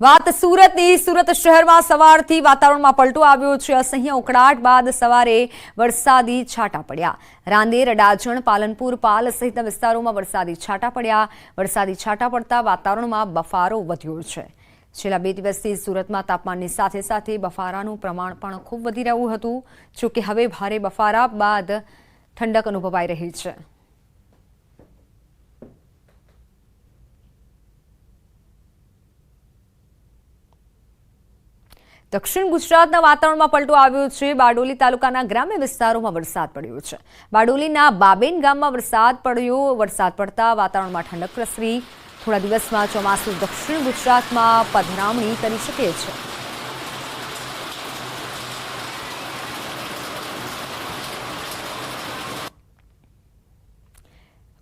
વાત સુરતની, સુરત શહેરમાં સવારથી વાતાવરણમાં પલટો આવ્યો છે. અસહ્ય ઉકળાટ બાદ સવારે વરસાદી છાંટા પડ્યા. રાંદેર અડાજણ પાલનપુર, પાલ સહિતના વિસ્તારોમાં વરસાદી છાંટા પડ્યા. વરસાદી છાંટા પડતા વાતાવરણમાં બફારો વધ્યો છે. છેલ્લા બે દિવસથી સુરતમાં તાપમાનની સાથે સાથે બફારાનું પ્રમાણ પણ ખૂબ વધી રહ્યું હતું. જોકે હવે ભારે બફારા બાદ ઠંડક અનુભવાઈ રહી છે. દક્ષિણ ગુજરાતના વાતાવરણમાં પલટો આવ્યો છે. બારડોલી તાલુકાના ગ્રામ્ય વિસ્તારોમાં વરસાદ પડ્યો છે. બારડોલીના બાબેન ગામમાં વરસાદ પડ્યો. વરસાદ પડતા વાતાવરણમાં ઠંડક પ્રસરી. થોડા દિવસમાં ચોમાસું દક્ષિણ ગુજરાતમાં પધરામણી કરી શકે છે.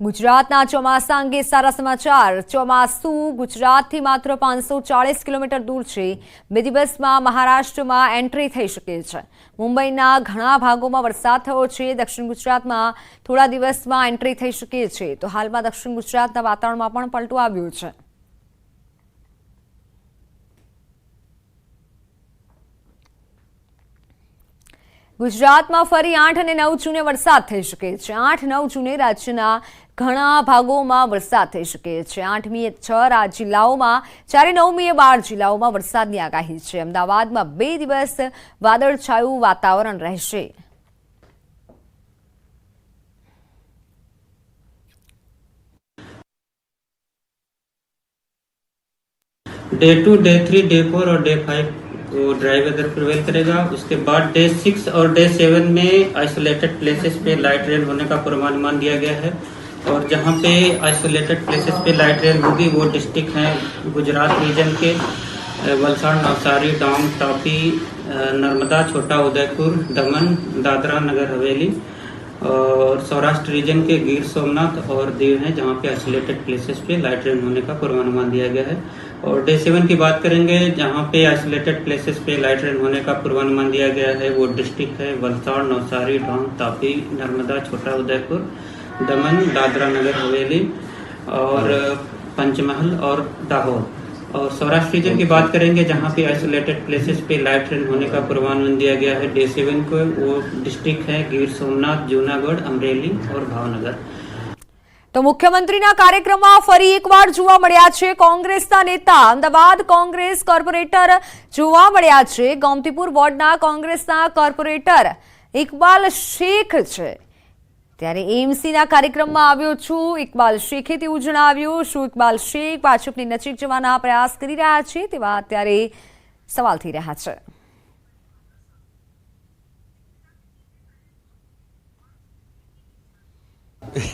ગુજરાતના ચોમાસા અંગે સારા સમાચાર. ચોમાસું ગુજરાતથી માત્ર પાંચસો ચાળીસ કિલોમીટર દૂર છે. બે દિવસમાં મહારાષ્ટ્રમાં એન્ટ્રી થઈ શકે છે. મુંબઈના ઘણા ભાગોમાં વરસાદ થયો છે. દક્ષિણ ગુજરાતમાં થોડા દિવસમાં એન્ટ્રી થઈ શકે છે. તો હાલમાં દક્ષિણ ગુજરાતના વાતાવરણમાં પણ પલટો આવ્યો છે. ગુજરાતમાં ફરી આઠ અને નવ જૂને વરસાદ થઈ શકે છે. આઠ, નવ જૂને રાજ્યના ઘણા ભાગોમાં વરસાદ થઈ શકે છે. આઠમીએ છ જિલ્લાઓમાં, જ્યારે નવમીએ બાર જિલ્લાઓમાં વરસાદની આગાહી છે. અમદાવાદમાં બે દિવસ વાદળછાયું વાતાવરણ રહેશે. Day two day three day four or day five को ड्राई वेदर प्रिवेल करेगा। उसके बाद डे सिक्स और डे सेवन में आइसोलेटेड प्लेसेस पे लाइट रेन होने का पूर्वानुमान दिया गया है। और जहाँ पे आइसोलेटेड प्लेसेस पे लाइट रेन होगी, वो डिस्ट्रिक्ट हैं गुजरात रीजन के वलसाड़, नवसारी डांग तापी नर्मदा, छोटा उदयपुर, दमन, दादरा, नगर हवेली और सौराष्ट्र रीजन के गिर सोमनाथ और दीव हैं जहाँ पे आइसोलेटेड प्लेसेस पे लाइट रेन होने का पूर्वानुमान दिया गया है। और डे सेवन की बात करेंगे जहाँ पे आइसोलेटेड प्लेसेस पे लाइट रेन होने का पूर्वानुमान दिया गया है वो डिस्ट्रिक्ट है वलसाड़ नवसारी ढोंग तापी नर्मदा छोटा उदयपुर दमन दादरा नगर हवेली और पंचमहल और दाहोद। और सौराष्ट्र रीजन की बात करेंगे जहाँ पे आइसोलेटेड प्लेसेस पे लाइट रेन होने का पूर्वानुमान दिया गया है डे सेवन को वो डिस्ट्रिक्ट है गिर सोमनाथ जूनागढ़ अमरेली और भावनगर। તો મુખ્યમંત્રીના કાર્યક્રમમાં ફરી એકવાર જોવા મળ્યા છે કોંગ્રેસના નેતા. અમદાવાદ કોંગ્રેસ કોર્પોરેટર જોવા મળ્યા છે. ગોમતીપુર વોર્ડના કોંગ્રેસના કોર્પોરેટર ઇકબાલ શેખ છે. ત્યારે એમસીના કાર્યક્રમમાં આવ્યો છું. ઇકબાલ શેખે તેવું જણાવ્યું. શું ઇકબાલ શેખ ભાજપની નજીક જવાના પ્રયાસ કરી રહ્યા છે તેવા અત્યારે સવાલ થઈ રહ્યા છે.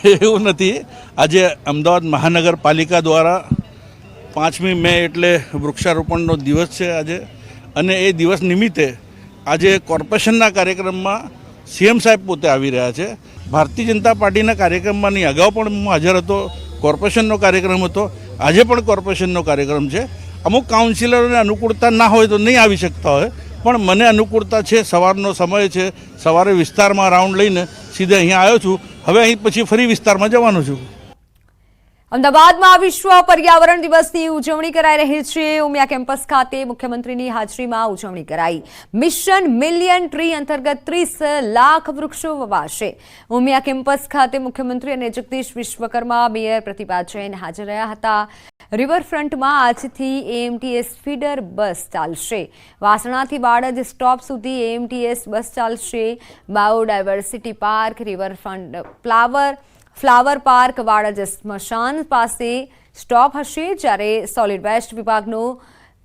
એવું નથી. આજે અમદાવાદ મહાનગરપાલિકા દ્વારા પાંચમી મે એટલે વૃક્ષારોપણનો દિવસ છે આજે. અને એ દિવસ નિમિત્તે આજે કોર્પોરેશનના કાર્યક્રમમાં સીએમ સાહેબ પોતે આવી રહ્યા છે. ભારતીય જનતા પાર્ટીના કાર્યક્રમમાંની અગાઉ પણ હું હાજર હતો. કોર્પોરેશનનો કાર્યક્રમ હતો. આજે પણ કોર્પોરેશનનો કાર્યક્રમ છે. અમુક કાઉન્સિલરોને અનુકૂળતા ના હોય તો નહીં આવી શકતા હોય. પણ મને અનુકૂળતા છે, સવારનો સમય છે. સવારે વિસ્તારમાં રાઉન્ડ લઈને સીધે અહીંયા આવ્યો છું. હવે અહીં પછી ફરી વિસ્તારમાં જવાનો છું. અમદાવાદમાં વિશ્વ પર્યાવરણ દિવસની ઉજવણી કરાઈ રહી છે. ઉમિયા કેમ્પસ ખાતે મુખ્યમંત્રીની હાજરીમાં ઉજવણી કરાઈ. મિશન મિલિયન ટ્રી અંતર્ગત ત્રીસ લાખ વૃક્ષો વવાશે. ઉમિયા કેમ્પસ ખાતે મુખ્યમંત્રી અને જગદીશ વિશ્વકર્મા મેયર પ્રતિભા જૈન હાજર રહ્યા હતા. રિવરફ્રન્ટમાં આજથી એએમટીએસ ફીડર બસ ચાલશે. વાસણાથી બાળજ સ્ટોપ સુધી એએમટીએસ બસ ચાલશે. Biodiversity park, riverfront, flower flower park Vadaj સ્મશાન પાસે સ્ટોપ હશે જ્યારે સોલિડ વેસ્ટ વિભાગનો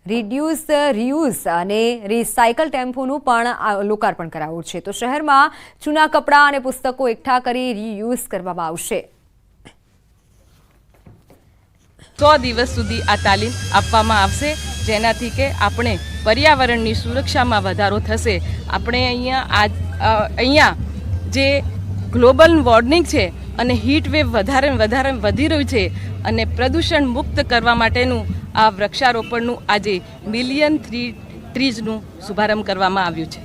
રિડ્યુસ રિયુઝ અને રિસાયકલ ટેમ્પોનું પણ લોકાર્પણ કરાવ્યું છે. તો શહેરમાં જૂના કપડાં અને પુસ્તકો એકઠા કરી રિયુઝ કરવામાં આવશે. સો દિવસ સુધી આ તાલીમ આપવામાં આવશે, જેનાથી કે આપણે પર્યાવરણની સુરક્ષામાં વધારો થશે. આપણે અહીંયા આ અહીંયા જે ગ્લોબલ વોર્નિંગ છે અને હીટ વેવ વધારે વધારે વધી રહ્યું છે અને પ્રદૂષણ મુક્ત કરવા માટેનું આ વૃક્ષારોપણનું આજે મિલિયન થ્રી ત્રીજનું શુભારંભ કરવામાં આવ્યું છે.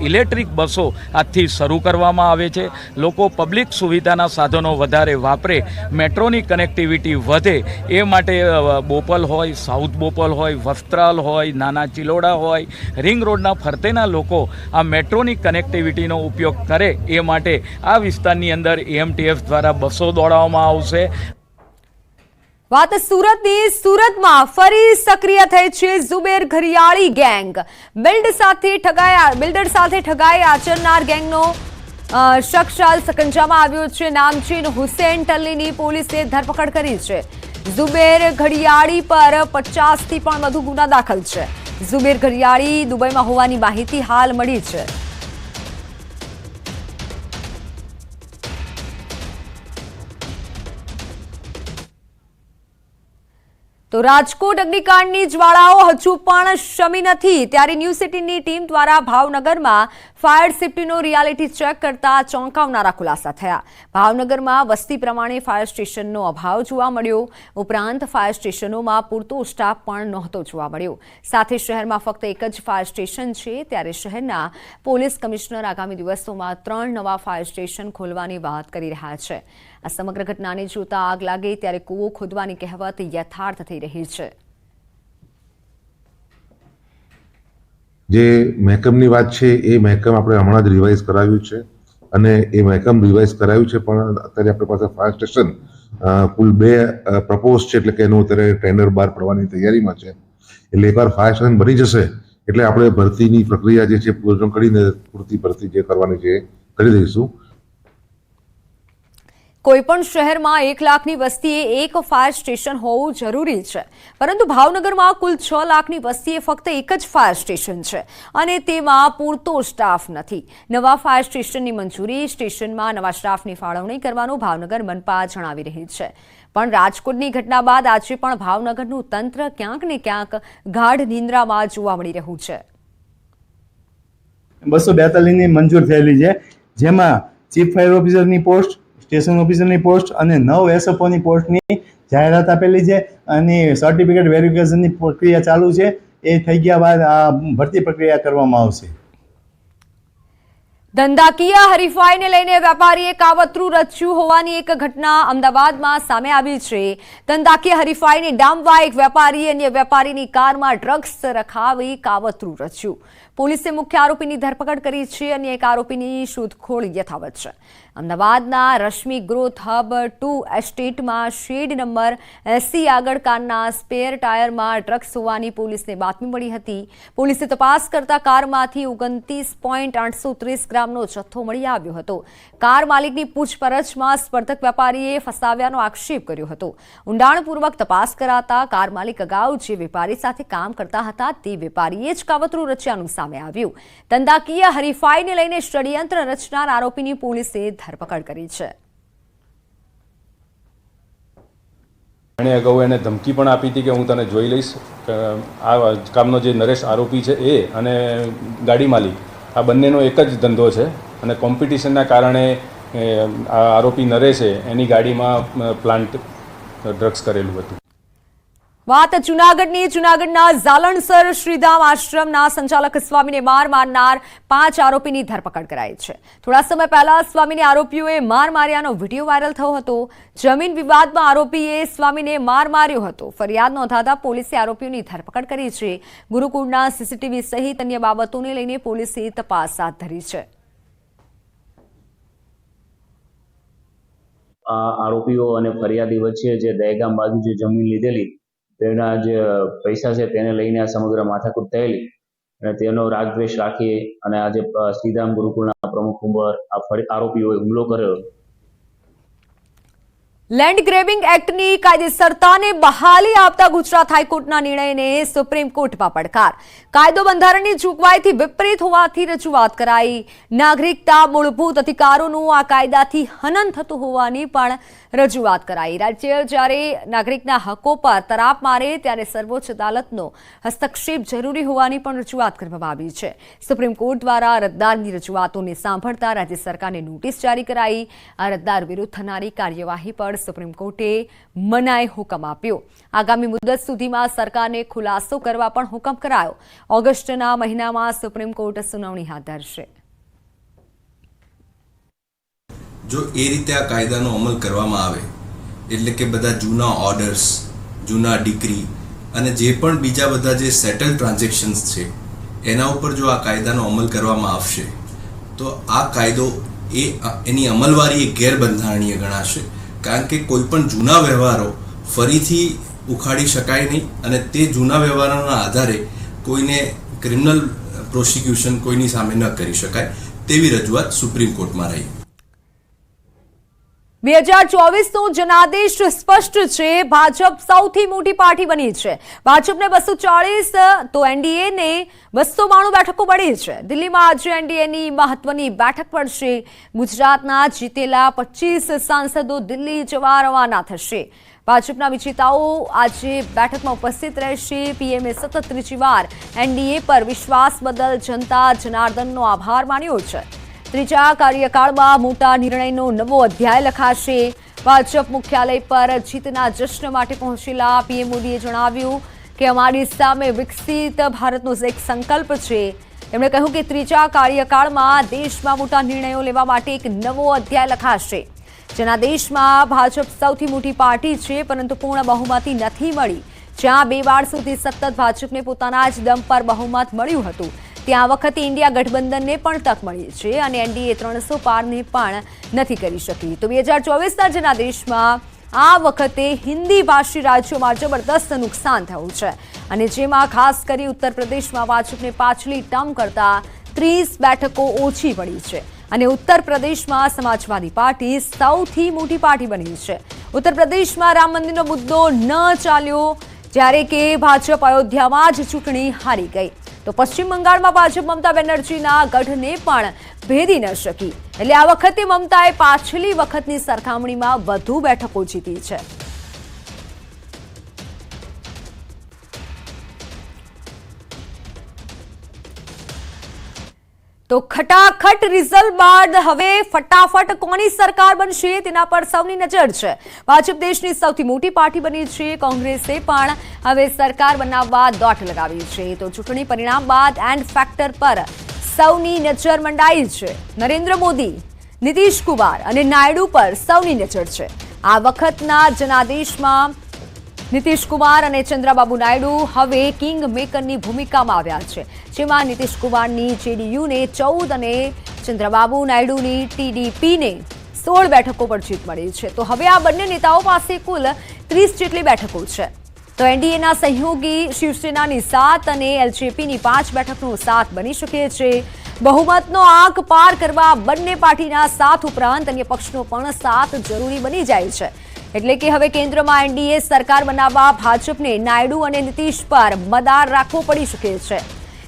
ઇલેક્ટ્રિક બસો આજથી શરૂ કરવામાં આવે છે. લોકો પબ્લિક સુવિધાના સાધનો વધારે વાપરે, મેટ્રોની કનેક્ટિવિટી વધે, એ માટે બોપલ હોય, સાઉથ બોપલ હોય, વસ્ત્રાલ હોય, નાના ચિલોડા હોય, રિંગ રોડના ફરતેના લોકો આ મેટ્રોની કનેક્ટિવિટીનો ઉપયોગ કરે, એ માટે આ વિસ્તારની અંદર એએમટીએફ દ્વારા બસો દોડાવવામાં આવશે. વાત સુરતની, સુરતમાં ફરી સક્રિય થઈ છે ઝુબેર ઘરિયાળી ગેંગ. બિલ્ડ સાથે ઠગાયા, બિલ્ડર સાથે ઠગાઈ આચરનાર ગેંગનો શખશાલ સકંજામાં આવ્યો છે. નામચીન હુસેન ટલ્લીની પોલીસે ધરપકડ કરી છે. ઝુબેર ઘડિયાળી પર પચાસથી પણ વધુ ગુના દાખલ છે. ઝુબેર ઘડિયાળી દુબઈમાં હોવાની માહિતી હાલ મળી છે. તો રાજકોટ અગ્નિકાંડની જ્વાળાઓ હજુ પણ શમી નથી. ત્યારે ન્યૂ સિટીની ટીમ દ્વારા ભાવનગરમાં ફાયર સેફટીનો રિયાલિટી ચેક કરતા ચોંકાવનારા ખુલાસા થયા. ભાવનગરમાં વસ્તી પ્રમાણે ફાયર સ્ટેશનનો અભાવ જોવા મળ્યો. ઉપરાંત ફાયર સ્ટેશનોમાં પૂરતો સ્ટાફ પણ નહોતો જોવા મળ્યો. સાથે શહેરમાં ફક્ત એક જ ફાયર સ્ટેશન છે. ત્યારે શહેરના પોલીસ કમિશનર આગામી દિવસોમાં ત્રણ નવા ફાયર સ્ટેશન ખોલવાની વાત કરી રહ્યા છે. આ સમગ્ર ઘટનાને જોતા આગ લાગે ત્યારે કૂવો ખોદવાની કહેવત યથાર્થ થઈ રહી છે. જે મહેકમની વાત છે, એ મહેકમ આપણે હમણાં જ રિવાઇઝ કરાવ્યું છે અને એ મહેકમ રિવાઇઝ કરાવ્યું છે, પણ અત્યારે આપણી પાસે ફાયર સ્ટેશન કુલ બે પ્રપોઝ છે, એટલે કે એનું અત્યારે ટેન્ડર બહાર પડવાની તૈયારીમાં છે. એટલે એકવાર ફાયર સ્ટેશન બની જશે, એટલે આપણે ભરતીની પ્રક્રિયા જે છે, પૂર્ણ કરીને પૂરતી ભરતી જે કરવાની છે કરી દઈશું. કોઈ પણ શહેરમાં એક લાખની વસ્તીએ એક ફાયર સ્ટેશન હોવું જરૂરી છે. પરંતુ ભાવનગરમાં કુલ છ લાખની વસ્તીએ ફક્ત એક જ ફાયર સ્ટેશન છે અને તેમાં પૂરતો સ્ટાફ નથી. નવા ફાયર સ્ટેશનની મંજૂરી, સ્ટેશનમાં નવા સ્ટાફની ફાળવણી કરવાનું ભાવનગર મનપા જણાવી રહી છે. પણ રાજકોટની ઘટના બાદ આજે પણ ભાવનગરનું તંત્ર ક્યાંક ને ક્યાંક ગાઢ નિંદ્રામાં જોવા મળી રહ્યું છે. બસો બેતાલીસની મંજૂર થયેલી છે. જેમાં ચીફ ફાયર ઓફિસરની પોસ્ટ સ્ટેશન ઓફિસરની પોસ્ટ અને નવ એસએફઓની પોસ્ટની જાહેરાત આપેલી છે અને સર્ટિફિકેટ વેરિફિકેશનની પ્રક્રિયા ચાલુ છે. એ થઈ ગયા બાદ આ ભરતી પ્રક્રિયા કરવામાં આવશે. ધંધાકીય હરીફાઈને લઈને વેપારીએ કાવતરું રચ્યું હોવાની એક ઘટના અમદાવાદમાં સામે આવી છે. ધંધાકીય હરીફાઈને ડામવા એક વેપારી અન્ય વેપારીની કારમાં ડ્રગ્સ રખાવી કાવતરું રચ્યું. પોલીસે મુખ્ય આરોપીની ધરપકડ કરી છે અને એક આરોપીની શોધખોળ યથાવત છે. અમદાવાદના રશ્મિ ગ્રોથ હબ ટુ એસ્ટેટમાં શેડ નંબર એસી આગળ કારના સ્પેર ટાયરમાં ડ્રગ્સ હોવાની પોલીસને બાતમી મળી હતી. પોલીસે તપાસ કરતા કારમાંથી ઓગણત્રીસ પોઈન્ટ આઠસો ત્રીસ ગ્રામનો જથ્થો મળી આવ્યો હતો. કાર માલિકની પૂછપરછમાં સ્પર્ધક વેપારીએ ફસાવ્યાનો આક્ષેપ કર્યો હતો. ઊંડાણપૂર્વક તપાસ કરાતા કાર માલિક અગાઉ જે વેપારી સાથે કામ કરતા હતા તે વેપારીએ જ કાવતરું રચ્યાનું સામે આવ્યું. ધંધાકીય હરીફાઈને લઈને ષડયંત્ર રચનાર આરોપીની પોલીસે ધરપકડ કરી છે. એણે અગાઉ એને ધમકી પણ આપી હતી કે હું તને જોઈ લઈશ. આ કામનો જે નરેશ આરોપી છે એ અને ગાડી માલિક, આ બંનેનો એક જ ધંધો છે અને કોમ્પિટિશનના કારણે આ આરોપી નરેશે એની ગાડીમાં પ્લાન્ટ ડ્રગ્સ કરેલું હતું. વાત જુનાગઢની, જુનાગઢના ઝાલણસર શ્રીધામ આશ્રમના સંચાલક સ્વામીને માર મારનાર પાંચ આરોપીની ધરપકડ કરાઈ છે. થોડા સમય પહેલા સ્વામીને આરોપીઓએ માર માર્યાનો વીડિયો વાયરલ થયો હતો. જમીન વિવાદમાં આરોપીએ સ્વામીને માર માર્યો હતો. ફરિયાદ નોંધાતા પોલીસે આરોપીઓની ધરપકડ કરી છે. ગુરુકુળના સીસીટીવી સહિત અન્ય બાબતોને લઈને પોલીસે તપાસ હાથ ધરી છે. આરોપીઓ અને ફરિયાદી વચ્ચે જે દહેગામ બાજુ જે જમીન લીધેલી તેના જે પૈસા છે તેને લઈને આ સમગ્ર માથાકૂટ થયેલી અને તેનો રાગદ્વેષ રાખી અને આજે શ્રીધામ ગુરુકુળના પ્રમુખ ઉપર આ આરોપીઓએ હુમલો કર્યો. લેન્ડ ગ્રેબિંગ એક્ટની કાયદેસરતાને બહાલી આપતા ગુજરાત હાઈકોર્ટના નિર્ણયને સુપ્રીમ કોર્ટમાં પડકાર. કાયદો બંધારણની જોગવાઈથી વિપરીત હોવાથી રજૂઆત કરાઈ. નાગરિકતા, મૂળભૂત અધિકારોનું આ કાયદાથી હનન થતું હોવાની પણ રજૂઆત કરાઈ. રાજ્ય જ્યારે નાગરિકના હકો પર તરાપ મારે ત્યારે સર્વોચ્ચ અદાલતનો હસ્તક્ષેપ જરૂરી હોવાની પણ રજૂઆત કરવામાં આવી છે. સુપ્રીમ કોર્ટ દ્વારા અરજદારની રજૂઆતોને સાંભળતા રાજ્ય સરકારને નોટિસ જારી કરાઈ. અરજદાર વિરુદ્ધ થનારી કાર્યવાહી પર પણ સુપ્રીમ કોર્ટે મનાઈ હુકમ આપ્યો. આગામી મુદત સુધીમાં સરકારને ખુલાસો કરવા પણ હુકમ કરાયો. ઓગસ્ટના મહિનામાં સુપ્રીમ કોર્ટ સુનાવણી હાથ ધરશે. જો એ રીતે આ કાયદાનો અમલ કરવામાં આવે, એટલે કે બધા જૂના ઓર્ડર્સ જૂના ડિગ્રી અને જે પણ બીજા બધા જે સેટલ ટ્રાન્ઝેક્શન્સ છે, એના ઉપર જો આ કાયદાનો અમલ કરવામાં આવશે, તો આ કાયદો એ, એની અમલવારી એ ગેરબંધારણીય ગણાશે. કારણ કે કોઈ પણ જૂના વ્યવહારો ફરીથી ઉખાડી શકાય નહીં અને તે જૂના વ્યવહારોના આધારે કોઈને ક્રિમિનલ પ્રોસિક્યુશન કોઈની સામે ન કરી શકાય તેવી રજૂઆત સુપ્રીમ કોર્ટમાં રહી. બે હજાર ચોવીસનો જનાદેશ સ્પષ્ટ છે. ભાજપ સૌથી મોટી પાર્ટી બની છે. ભાજપને બસો ચાળીસ, તો એનડીએને બસો બાણું બેઠકો મળી છે. દિલ્હીમાં આજે એનડીએની મહત્વની બેઠક પડશે ગુજરાતના જીતેલા પચીસ સાંસદો દિલ્હી જવા રવાના થશે. ભાજપના વિજેતાઓ આજે બેઠકમાં ઉપસ્થિત રહેશે. પીએમએ સતત ત્રીજી વાર એનડીએ પર વિશ્વાસ બદલ જનતા જનાર્દનનો આભાર માન્યો છે. ત્રીજા કાર્યકાળમાં મોટા નિર્ણયનો નવો અધ્યાય લખાશે. ભાજપ મુખ્યાલય પર જીતના જશ્ન માટે પહોંચેલા પીએમ મોદીએ જણાવ્યું કે અમારી સામે વિકસિત ભારતનો એક સંકલ્પ છે. તેમણે કહ્યું કે ત્રીજા કાર્યકાળમાં દેશમાં મોટા નિર્ણયો લેવા માટે એક નવો અધ્યાય લખાશે. જેના દેશમાં ભાજપ સૌથી મોટી પાર્ટી છે, પરંતુ પૂર્ણ બહુમતી નથી મળી. જ્યાં બે વાર સુધી સતત ભાજપને પોતાના જ દમ પર બહુમત મળ્યું હતું. ત્યાં વખતે ઇન્ડિયા ગઠબંધનને પણ તક મળી છે અને એનડીએ ત્રણસો પારને પણ નથી કરી શકી. તો બે હજાર ચોવીસના જનાદેશમાં આ વખતે હિન્દી ભાષી રાજ્યોમાં જબરદસ્ત નુકસાન થયું છે. અને જેમાં ખાસ કરી ઉત્તર પ્રદેશમાં ભાજપને પાછલી ટર્મ કરતા ત્રીસ બેઠકો ઓછી પડી છે. અને ઉત્તર પ્રદેશમાં સમાજવાદી પાર્ટી સૌથી મોટી પાર્ટી બની છે. ઉત્તર પ્રદેશમાં રામ મંદિરનો મુદ્દો ન ચાલ્યો, જ્યારે કે ભાજપ અયોધ્યામાં જ ચૂંટણી હારી ગઈ. તો પશ્ચિમ બંગાળમાં ભાજપ મમતા બેનર્જીના ગઢને પણ ભેદી ન શકી. એટલે આ વખતે મમતાએ પાછલી વખતની સરખામણીમાં વધુ બેઠકો જીતી છે. તો ખટાખટ રિઝલ્ટ બાદ હવે ફટાફટ કોની સરકાર બનશે તેના પર સૌની નજર છે. ભાજપ દેશની સૌથી મોટી પાર્ટી બની છે, કોંગ્રેસે પણ હવે સરકાર બનાવવા દોટ લગાવી છે. તો ચૂંટણી પરિણામ બાદ એન્ડ ફેક્ટર પર સૌની નજર મંડાઈ છે. નરેન્દ્ર મોદી, નીતિશ કુમાર અને નાયડુ પર સૌની નજર છે. આ વખતના જનાદેશમાં નીતિશ કુમાર અને ચંદ્રબાબુ નાયડુ હવે કિંગ મેકરની ભૂમિકામાં આવ્યા છે. જેમાં નીતિશ કુમારની જેડીયુને ચૌદ અને ચંદ્રબાબુ નાયડુની ટીડીપીને સોળ બેઠકો પર જીત મળી છે. તો હવે આ બંને નેતાઓ પાસે કુલ ત્રીસ જેટલી બેઠકો છે. તો એનડીએના સહયોગી શિવસેનાની સાત અને એલજેપીની પાંચ બેઠકનો સાથ બની શકે છે. બહુમતનો આંક પાર કરવા બંને પાર્ટીના સાથ ઉપરાંત અન્ય પક્ષનો પણ સાથ જરૂરી બની જાય છે. એટલે કે હવે કેન્દ્રમાં એનડીએ સરકાર બનાવવા ભાજપને નાયડુ અને નીતિશ પર મદાર રાખવો પડી શકે છે.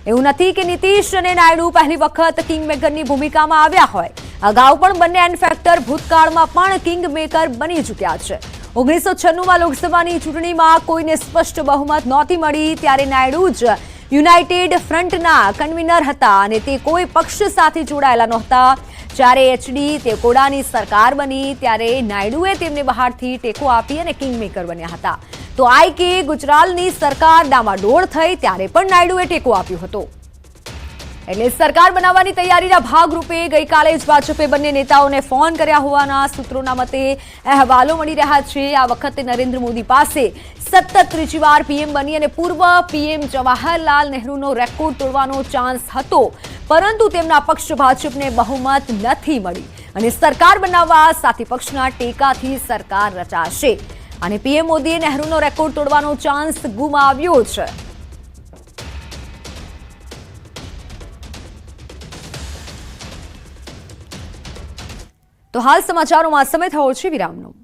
એવું નથી કે નીતિશ અને નાયડુ પહેલી વખત કિંગમેકરની ભૂમિકામાં આવ્યા હોય. અગાઉ પણ બંને એન ફેક્ટર ભૂતકાળમાં પણ કિંગમેકર બની ચૂક્યા છે. ઓગણીસો છન્નુંમાં લોકસભાની ચૂંટણીમાં કોઈને સ્પષ્ટ બહુમત નહોતી મળી, ત્યારે નાયડુ જ યુનાઇટેડ ફ્રન્ટના કન્વીનર હતા અને તે કોઈ પક્ષ સાથે જોડાયેલા નહોતા. જ્યારે એચડી તે કોડાની સરકાર બની, ત્યારે નાયડુએ તેમને બહારથી ટેકો આપી અને કિંગમેકર બન્યા હતા. તો આઈ કે ગુજરાલની સરકાર ડામાડોળ થઈ, ત્યારે પણ નાયડુએ ટેકો આપ્યો હતો. એટલે સરકાર બનાવવાની તૈયારીના ભાગરૂપે ગઈકાલે જ ભાજપે બંને નેતાઓને ફોન કર્યા હોવાના સૂત્રોના મતે અહેવાલો મળી રહ્યા છે. આ વખતે નરેન્દ્ર મોદી પાસે સતત ત્રીજી વાર પીએમ બની અને પૂર્વ પીએમ જવાહરલાલ નહેરુનો રેકોર્ડ તોડવાનો ચાન્સ હતો. પરંતુ તેમના પક્ષ ભાજપને બહુમત નથી મળી અને સરકાર બનાવવા સાથી પક્ષના ટેકાથી સરકાર રચાશે. અને પીએમ મોદીએ નહેરુનો રેકોર્ડ તોડવાનો ચાન્સ ગુમાવ્યો છે. તો હાલ સમાચારોમાં સમય થયો છે વિરામનો.